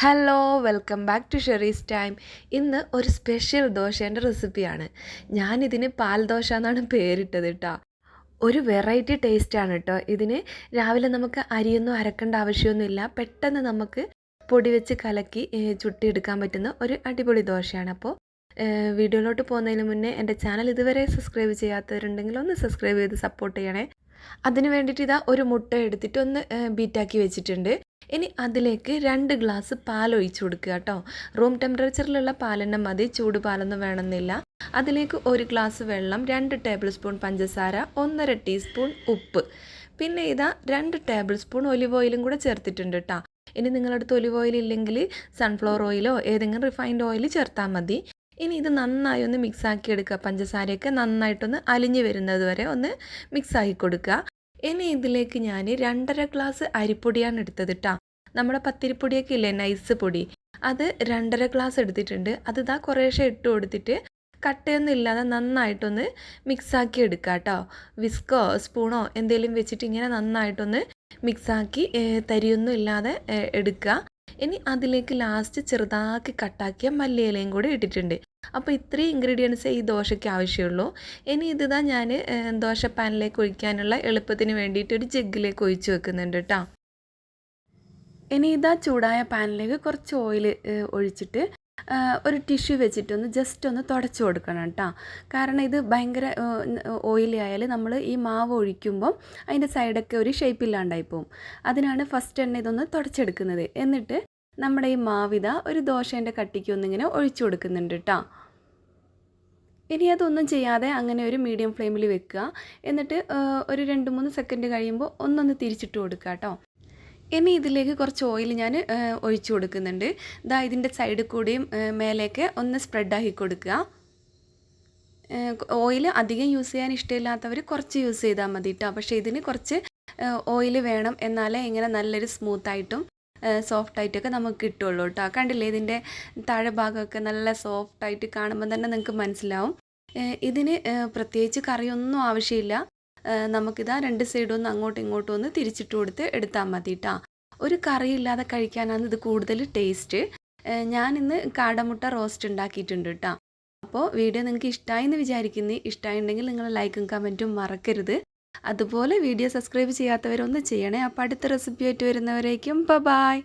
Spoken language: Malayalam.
Hello welcome back to Sheri's time ഇന്ന് ഒരു സ്പെഷ്യൽ ദോശേന്റെ റെസിപ്പിയാണ് ഞാനിതിന് പാൽ ദോശ എന്നാണ് പേരിട്ടത് കേട്ടോ ഒരു വെറൈറ്റി ടേസ്റ്റാണ് കേട്ടോ ഇതിന് രാവിലെ നമുക്ക് അരിയൊന്നും അരക്കേണ്ട ആവശ്യമൊന്നുമില്ല. പെട്ടെന്ന് നമുക്ക് പൊടി വെച്ച് കലക്കി ചുട്ടിയെടുക്കാൻ പറ്റുന്ന ഒരു അടിപൊളി ദോശയാണ്. അപ്പോൾ വീഡിയോയിലോട്ട് പോകുന്നതിന് മുന്നേ എന്റെ ചാനൽ ഇതുവരെ സബ്സ്ക്രൈബ് ചെയ്യാത്തവരുണ്ടെങ്കിൽ ഒന്ന് സബ്സ്ക്രൈബ് ചെയ്ത് സപ്പോർട്ട് ചെയ്യണേ. അതിന് വേണ്ടിയിട്ട് ഇതാ ഒരു മുട്ട എടുത്തിട്ട് ഒന്ന് ബീറ്റാക്കി വെച്ചിട്ടുണ്ട്. ഇനി അതിലേക്ക് രണ്ട് ഗ്ലാസ് പാൽ ഒഴിച്ചു കൊടുക്കുക കേട്ടോ. റൂം ടെമ്പറേച്ചറിലുള്ള പാലെണ്ണ മതി ചൂട് പാലൊന്നും വേണമെന്നില്ല. അതിലേക്ക് ഒരു ഗ്ലാസ് വെള്ളം രണ്ട് ടേബിൾ സ്പൂൺ പഞ്ചസാര ഒന്നര ടീസ്പൂൺ ഉപ്പ്. പിന്നെ ഇതാ രണ്ട് ടേബിൾ സ്പൂൺ ഒലിവ് ഓയിലും കൂടെ ചേർത്തിട്ടുണ്ട് കേട്ടോ ഇനി നിങ്ങളടുത്ത് ഒലിവ് ഓയിൽ ഇല്ലെങ്കിൽ സൺഫ്ലവർ ഓയിലോ ഏതെങ്കിലും റിഫൈൻഡ് ഓയിൽ ചേർത്താൽ മതി. ഇനി ഇത് നന്നായി ഒന്ന് മിക്സ് ആക്കി എടുക്കുക. പഞ്ചസാരയൊക്കെ നന്നായിട്ടൊന്ന് അലിഞ്ഞു വരുന്നത് വരെ ഒന്ന് മിക്സ് ആക്കി കൊടുക്കുക. ഇനി ഇതിലേക്ക് ഞാൻ രണ്ടര ഗ്ലാസ് അരിപ്പൊടിയാണ് എടുത്തത് കേട്ടോ നമ്മുടെ പത്തിരിപ്പൊടിയൊക്കെ ഇല്ലേ? നൈസ് പൊടി. അത് രണ്ടര ഗ്ലാസ് എടുത്തിട്ടുണ്ട്. അത് ഇതാ കുറേശ്ശെ ഇട്ട് കൊടുത്തിട്ട് കട്ടയൊന്നും ഇല്ലാതെ നന്നായിട്ടൊന്ന് മിക്സാക്കി എടുക്കുക കേട്ടോ വിസ്കോ സ്പൂണോ എന്തെങ്കിലും വെച്ചിട്ട് ഇങ്ങനെ നന്നായിട്ടൊന്ന് മിക്സാക്കി തരിയൊന്നും ഇല്ലാതെ എടുക്കുക ഇനി അതിലേക്ക് ലാസ്റ്റ് ചെറുതാക്കി കട്ടാക്കിയ മല്ലിയിലയും കൂടി ഇട്ടിട്ടുണ്ട്. അപ്പോൾ ഇത്രയും ഇൻഗ്രീഡിയൻസേ ഈ ദോശയ്ക്ക് ആവശ്യമുള്ളൂ. ഇനി ഇതിതാ ഞാൻ ദോശ പാനിലേക്ക് ഒഴിക്കാനുള്ള എളുപ്പത്തിന് വേണ്ടിയിട്ട് ഒരു ജഗ്ഗിലേക്ക് ഒഴിച്ച് വെക്കുന്നുണ്ട് കേട്ടോ ഇനി ഇതാ ചൂടായ പാനിലേക്ക് കുറച്ച് ഓയിൽ ഒഴിച്ചിട്ട് ഒരു ടിഷ്യൂ വെച്ചിട്ടൊന്ന് ജസ്റ്റ് ഒന്ന് തുടച്ചു കൊടുക്കണം കേട്ടോ കാരണം ഇത് ഭയങ്കര ഓയിലി ആയാൽ നമ്മൾ ഈ മാവ് ഒഴിക്കുമ്പം അതിന്റെ സൈഡൊക്കെ ഒരു ഷേപ്പ് ഇല്ലാണ്ടായി പോകും അതിനാണ് ഫസ്റ്റ് എണ്ണ ഇതൊന്ന് തുടച്ചെടുക്കുന്നത്. എന്നിട്ട് നമ്മുടെ ഈ മാവിത ഒരു ദോശേന്റെ കട്ടിക്ക് ഒന്നിങ്ങനെ ഒഴിച്ചു കൊടുക്കുന്നുണ്ട് കേട്ടോ ഇനി അതൊന്നും ചെയ്യാതെ അങ്ങനെ ഒരു മീഡിയം ഫ്ലെയിമിൽ വെക്കുക. എന്നിട്ട് ഒരു രണ്ട് മൂന്ന് സെക്കൻഡ് കഴിയുമ്പോൾ ഒന്നൊന്ന് തിരിച്ചിട്ട് കൊടുക്കുക കേട്ടോ ഇനി ഇതിലേക്ക് കുറച്ച് ഓയിൽ ഞാൻ ഒഴിച്ചു കൊടുക്കുന്നുണ്ട്. ഇതാ ഇതിന്റെ സൈഡിൽ കൂടിയും മേലെയൊക്കെ ഒന്ന് സ്പ്രെഡാക്കി കൊടുക്കുക. ഓയിൽ അധികം യൂസ് ചെയ്യാൻ ഇഷ്ടമില്ലാത്തവർ കുറച്ച് യൂസ് ചെയ്താൽ മതി കേട്ടോ പക്ഷേ ഇതിന് കുറച്ച് ഓയിൽ വേണം എന്നാലേ ഇങ്ങനെ നല്ലൊരു സ്മൂത്തായിട്ടും സോഫ്റ്റ് ആയിട്ടൊക്കെ നമുക്ക് കിട്ടുള്ളൂ കേട്ടോ. കണ്ടില്ലേ ഇതിന്റെ താഴെ ഭാഗമൊക്കെ നല്ല സോഫ്റ്റ് ആയിട്ട് കാണുമ്പോൾ തന്നെ നിങ്ങൾക്ക് മനസ്സിലാവും. ഇതിന് പ്രത്യേകിച്ച് കറിയൊന്നും ആവശ്യമില്ല. നമുക്കിതാ രണ്ട് സൈഡും ഒന്ന് അങ്ങോട്ടും ഇങ്ങോട്ടും ഒന്ന് തിരിച്ചിട്ട് കൊടുത്ത് എടുത്താൽ മതി കേട്ടോ ഒരു കറി ഇല്ലാതെ കഴിക്കാനാണ് ഇത് കൂടുതൽ ടേസ്റ്റ്. ഞാനിന്ന് കാടമുട്ട റോസ്റ്റ് ഉണ്ടാക്കിയിട്ടുണ്ട് കേട്ടോ അപ്പോൾ വീഡിയോ നിങ്ങൾക്ക് ഇഷ്ടമായി എന്ന് വിചാരിക്കുന്നു. ഇഷ്ടമായിട്ടുണ്ടെങ്കിൽ നിങ്ങൾ ലൈക്കും കമന്റും മറക്കരുത്. അതുപോലെ വീഡിയോ സബ്സ്ക്രൈബ് ചെയ്യാത്തവരൊന്ന് ചെയ്യണേ. അപ്പോൾ അടുത്ത റെസിപ്പി ആയിട്ട് വരുന്നവരേക്കും. ബ ബായ്